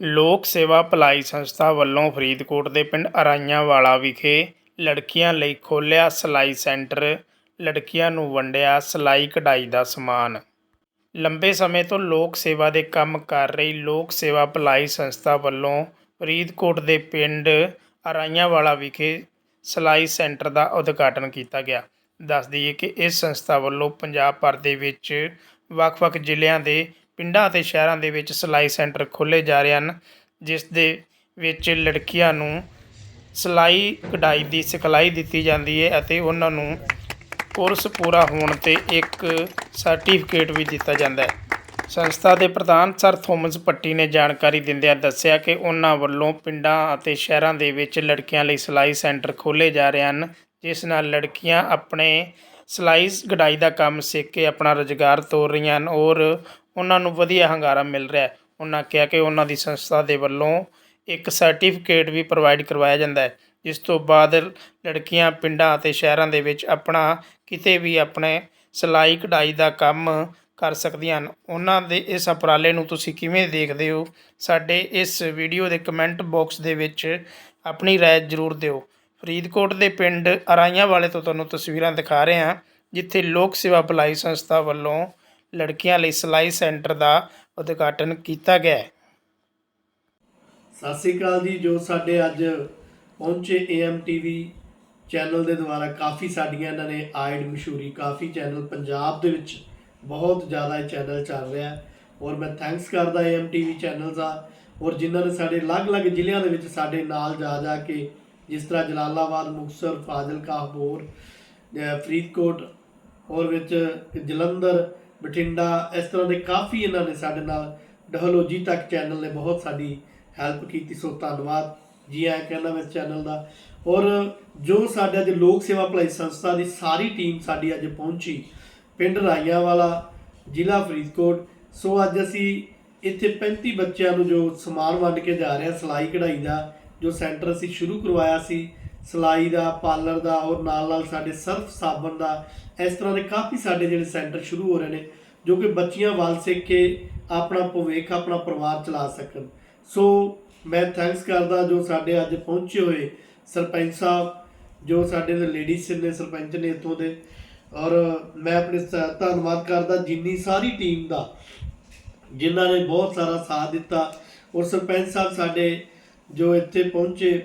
ਲੋਕ ਸੇਵਾ ਭਲਾਈ ਸੰਸਥਾ ਵੱਲੋਂ ਫਰੀਦਕੋਟ ਦੇ ਪਿੰਡ ਅਰਾਈਆਂ ਵਾਲਾ ਵਿਖੇ ਲੜਕੀਆਂ ਲਈ ਖੋਲ੍ਹਿਆ ਸਿਲਾਈ ਸੈਂਟਰ। ਲੜਕੀਆਂ ਨੂੰ ਵੰਡਿਆ ਸਿਲਾਈ ਕਢਾਈ ਦਾ ਸਮਾਨ। ਲੰਬੇ ਸਮੇਂ ਤੋਂ ਲੋਕ ਸੇਵਾ ਦੇ ਕੰਮ ਕਰ ਰਹੀ ਲੋਕ ਸੇਵਾ ਭਲਾਈ ਸੰਸਥਾ ਵੱਲੋਂ ਫਰੀਦਕੋਟ ਦੇ ਪਿੰਡ ਅਰਾਈਆਂ ਵਾਲਾ ਵਿਖੇ ਸਿਲਾਈ ਸੈਂਟਰ ਦਾ ਉਦਘਾਟਨ ਕੀਤਾ ਗਿਆ। ਦੱਸ ਦਈਏ ਕਿ ਇਸ ਸੰਸਥਾ ਵੱਲੋਂ ਪੰਜਾਬ ਭਰ ਦੇ ਵਿੱਚ ਵੱਖ-ਵੱਖ ਜ਼ਿਲ੍ਹਿਆਂ ਦੇ ਪਿੰਡਾਂ ਅਤੇ ਸ਼ਹਿਰਾਂ ਦੇ ਵਿੱਚ ਸਿਲਾਈ ਸੈਂਟਰ ਖੋਲ੍ਹੇ ਜਾ ਰਹੇ ਹਨ, ਜਿਸ ਦੇ ਵਿੱਚ ਲੜਕੀਆਂ ਨੂੰ ਸਿਲਾਈ ਕਢਾਈ ਦੀ ਸਿਖਲਾਈ ਦਿੱਤੀ ਜਾਂਦੀ ਹੈ ਅਤੇ ਉਹਨਾਂ ਨੂੰ ਕੋਰਸ ਪੂਰਾ ਹੋਣ ਤੇ ਇੱਕ ਸਰਟੀਫਿਕੇਟ ਵੀ ਦਿੱਤਾ ਜਾਂਦਾ ਹੈ। ਸੰਸਥਾ ਦੇ ਪ੍ਰਧਾਨ ਸਰ ਥੋਮਸ ਪੱਟੀ ਨੇ ਜਾਣਕਾਰੀ ਦਿੰਦਿਆਂ ਦੱਸਿਆ ਕਿ ਉਹਨਾਂ ਵੱਲੋਂ ਪਿੰਡਾਂ ਅਤੇ ਸ਼ਹਿਰਾਂ ਦੇ ਵਿੱਚ ਲੜਕੀਆਂ ਲਈ ਸਿਲਾਈ ਸੈਂਟਰ ਖੋਲ੍ਹੇ ਜਾ ਰਹੇ ਹਨ, ਜਿਸ ਨਾਲ ਲੜਕੀਆਂ ਆਪਣੇ ਸਿਲਾਈ ਕਢਾਈ ਦਾ ਕੰਮ ਸਿੱਖ ਕੇ ਆਪਣਾ ਰੁਜ਼ਗਾਰ ਤੋਰ ਰਹੀਆਂ ਹਨ ਔਰ ਉਹਨਾਂ ਨੂੰ ਵਧੀਆ ਹੰਗਾਰਾ ਮਿਲ ਰਿਹਾ ਉਹਨਾਂ ਕਿਹਾ ਕਿ ਉਹਨਾਂ ਦੀ ਸੰਸਥਾ ਦੇ ਵੱਲੋਂ ਇੱਕ ਸਰਟੀਫਿਕੇਟ ਵੀ ਪ੍ਰੋਵਾਈਡ ਕਰਵਾਇਆ ਜਾਂਦਾ ਹੈ, ਜਿਸ ਤੋਂ ਬਾਅਦ ਲੜਕੀਆਂ ਪਿੰਡਾਂ ਅਤੇ ਸ਼ਹਿਰਾਂ ਦੇ ਵਿੱਚ ਆਪਣਾ ਕਿਤੇ ਵੀ ਆਪਣੇ ਸਿਲਾਈ ਕਢਾਈ ਦਾ ਕੰਮ ਕਰ ਸਕਦੀਆਂ ਹਨ। ਉਹਨਾਂ ਦੇ ਇਸ ਉਪਰਾਲੇ ਨੂੰ ਤੁਸੀਂ ਕਿਵੇਂ ਦੇਖਦੇ ਹੋ? ਸਾਡੇ ਇਸ ਵੀਡੀਓ ਦੇ ਕਮੈਂਟ ਬਾਕਸ ਦੇ ਵਿੱਚ ਆਪਣੀ ਰਾਏ ਜ਼ਰੂਰ ਦਿਓ। ਫਰੀਦਕੋਟ ਦੇ ਪਿੰਡ ਅਰਾਈਆਂ ਵਾਲੇ ਤੋਂ ਤੁਹਾਨੂੰ ਤਸਵੀਰਾਂ ਦਿਖਾ ਰਹੇ ਹਾਂ, ਜਿੱਥੇ ਲੋਕ ਸੇਵਾ ਭਲਾਈ ਸੰਸਥਾ ਵੱਲੋਂ ਲੜਕੀਆਂ ਲਈ ਸਿਲਾਈ ਸੈਂਟਰ ਦਾ ਉਦਘਾਟਨ ਕੀਤਾ ਗਿਆ। ਸਤਿ ਸ੍ਰੀ ਅਕਾਲ ਜੀ, ਜੋ ਸਾਡੇ ਅੱਜ ਪਹੁੰਚੇ AM TV ਚੈਨਲ ਦੇ ਦੁਆਰਾ ਕਾਫੀ ਸਾਡੀਆਂ ਇਹਨਾਂ ਨੇ ਆਇਡ ਮਸ਼ਹੂਰੀ ਕਾਫੀ ਚੈਨਲ ਪੰਜਾਬ ਦੇ ਵਿੱਚ ਬਹੁਤ ਜ਼ਿਆਦਾ ਇਹ ਚੈਨਲ ਚੱਲ ਰਿਹਾ ਔਰ ਮੈਂ ਥੈਂਕਸ ਕਰਦਾ AM TV ਚੈਨਲ ਦਾ। ਔਰ ਜਿਨ੍ਹਾਂ ਨੇ ਸਾਡੇ ਅਲੱਗ-ਅਲੱਗ ਜ਼ਿਲ੍ਹਿਆਂ ਦੇ ਵਿੱਚ ਸਾਡੇ ਨਾਲ ਜਾ ਜਾ ਕੇ ਜਿਸ ਤਰ੍ਹਾਂ ਜਲਾਲਾਬਾਦ, ਮੁਕਤਸਰ, ਫਾਜ਼ਿਲਕਾ ਅਬੋਹਰ ਫਰੀਦਕੋਟ, ਹੋਰ ਵਿੱਚ ਜਲੰਧਰ ਬਠਿੰਡਾ, ਇਸ ਤਰ੍ਹਾਂ ਦੇ ਕਾਫੀ ਇਹਨਾਂ ਨੇ ਸਾਡੇ ਨਾਲ ਡਹਲੋਜੀ ਤੱਕ ਚੈਨਲ ਨੇ ਬਹੁਤ ਸਾਡੀ ਹੈਲਪ ਕੀਤੀ, ਸੋ ਧੰਨਵਾਦ ਜੀ ਆਇਆਂ ਕਹਿੰਦਾ ਮੈਂ ਇਸ ਚੈਨਲ ਦਾ। ਔਰ ਜੋ ਸਾਡੇ ਅੱਜ ਲੋਕ ਸੇਵਾ ਭਲਾਈ ਸੰਸਥਾ ਦੀ ਸਾਰੀ ਟੀਮ ਸਾਡੀ ਅੱਜ ਪਹੁੰਚੀ, ਪਿੰਡ ਰਾਈਆਂ ਵਾਲਾ ਜ਼ਿਲ੍ਹਾ ਫਰੀਦਕੋਟ, ਸੋ ਅੱਜ ਅਸੀਂ ਇੱਥੇ 35 ਬੱਚਿਆਂ ਨੂੰ ਜੋ ਸਮਾਨ ਵੰਡ ਕੇ ਜਾ ਰਹੇ ਹਾਂ, ਸਿਲਾਈ ਕਢਾਈ ਦਾ, ਜੋ ਸੈਂਟਰ ਅਸੀਂ ਸ਼ੁਰੂ ਕਰਵਾਇਆ ਸੀ ਸਿਲਾਈ ਦਾ, ਪਾਰਲਰ ਦਾ ਔਰ ਨਾਲ ਨਾਲ ਸਾਡੇ ਸਰਫ ਸਾਬਣ ਦਾ, ਇਸ ਤਰ੍ਹਾਂ ਦੇ ਕਾਫੀ ਸਾਡੇ ਜਿਹੜੇ ਸੈਂਟਰ ਸ਼ੁਰੂ ਹੋ ਰਹੇ ਨੇ, ਜੋ ਕਿ ਬੱਚੀਆਂ ਵੱਲ ਸਿੱਖ ਕੇ ਆਪਣਾ ਭਵਿੱਖ, ਆਪਣਾ ਪਰਿਵਾਰ ਚਲਾ ਸਕਣ। ਸੋ ਮੈਂ ਥੈਂਕਸ ਕਰਦਾ ਜੋ ਸਾਡੇ ਅੱਜ ਪਹੁੰਚੇ ਹੋਏ ਸਰਪੰਚ ਸਾਹਿਬ, ਜੋ ਸਾਡੇ ਦੇ ਲੇਡੀਜ਼ ਨੇ, ਸਰਪੰਚ ਨੇ ਇੱਥੋਂ ਦੇ। ਔਰ ਮੈਂ ਆਪਣੇ ਧੰਨਵਾਦ ਕਰਦਾ ਜਿੰਨੀ ਸਾਰੀ ਟੀਮ ਦਾ, ਜਿਨ੍ਹਾਂ ਨੇ ਬਹੁਤ ਸਾਰਾ ਸਾਥ ਦਿੱਤਾ। ਔਰ ਸਰਪੰਚ ਸਾਹਿਬ ਸਾਡੇ ਜੋ ਇੱਥੇ ਪਹੁੰਚੇ,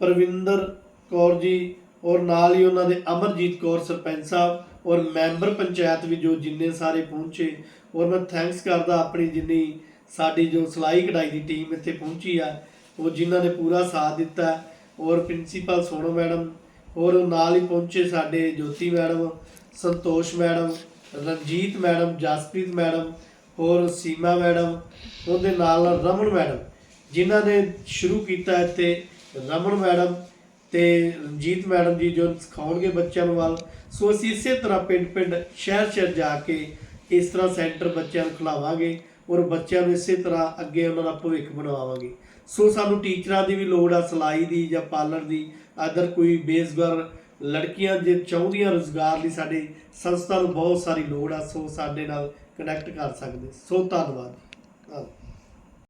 ਪ੍ਰਵਿੰਦਰ ਕੌਰ ਜੀ ਔਰ ਨਾਲ ਹੀ ਉਹਨਾਂ ਦੇ ਅਮਰਜੀਤ ਕੌਰ ਸਰਪੰਚ ਸਾਹਿਬ ਔਰ ਮੈਂਬਰ ਪੰਚਾਇਤ ਵੀ ਜੋ ਜਿੰਨੇ ਸਾਰੇ ਪਹੁੰਚੇ ਔਰ ਮੈਂ ਥੈਂਕਸ ਕਰਦਾ ਆਪਣੀ ਜਿੰਨੀ ਸਾਡੀ ਜੋ ਸਿਲਾਈ ਕਢਾਈ ਦੀ ਟੀਮ ਇੱਥੇ ਪਹੁੰਚੀ ਆ, ਉਹ ਜਿਨ੍ਹਾਂ ਨੇ ਪੂਰਾ ਸਾਥ ਦਿੱਤਾ ਔਰ ਪ੍ਰਿੰਸੀਪਲ ਸੋਨੋ ਮੈਡਮ ਔਰ ਨਾਲ ਹੀ ਪਹੁੰਚੇ ਸਾਡੇ Jyoti madam, Santosh madam, Ranjit madam, Jaspreet madam ਔਰ ਸੀਮਾ ਮੈਡਮ, ਉਹਦੇ ਨਾਲ ਰਮਨ ਮੈਡਮ, ਜਿਨ੍ਹਾਂ ਨੇ ਸ਼ੁਰੂ ਕੀਤਾ ਇੱਥੇ ਰਮਨ ਮੈਡਮ ਤੇ ਰਣਜੀਤ ਮੈਡਮ ਜੀ ਜੋ ਸਿਖਾਉਣਗੇ ਬੱਚਿਆਂ ਨੂੰ ਵੱਲ, ਸੋ ਅਸੀਂ ਇਸੇ ਤਰ੍ਹਾਂ ਪਿੰਡ ਪਿੰਡ, ਸ਼ਹਿਰ ਸ਼ਹਿਰ ਜਾ ਕੇ ਇਸ ਤਰ੍ਹਾਂ ਸੈਂਟਰ ਬੱਚਿਆਂ ਨੂੰ ਖਿਲਾਵਾਂਗੇ ਔਰ ਬੱਚਿਆਂ ਨੂੰ ਇਸੇ ਤਰ੍ਹਾਂ ਅੱਗੇ ਉਹਨਾਂ ਦਾ ਭਵਿੱਖ ਬਣਾਵਾਂਗੇ। ਸੋ ਸਾਨੂੰ ਟੀਚਰਾਂ ਦੀ ਵੀ ਲੋੜ ਆ, ਸਿਲਾਈ ਦੀ ਜਾਂ ਪਾਰਲਰ ਦੀ, ਅਦਰ ਕੋਈ ਬੇਜ਼ਗਰ ਲੜਕੀਆਂ ਜੇ ਚਾਹੁੰਦੀਆਂ ਰੋਜ਼ਗਾਰ ਲਈ ਸਾਡੇ ਸੰਸਥਾ ਨੂੰ ਬਹੁਤ ਸਾਰੀ ਲੋੜ ਆ, ਸੋ ਸਾਡੇ ਨਾਲ ਕਨੈਕਟ ਕਰ ਸਕਦੇ। ਸੋ ਧੰਨਵਾਦ। ਧੰਨਵਾਦ।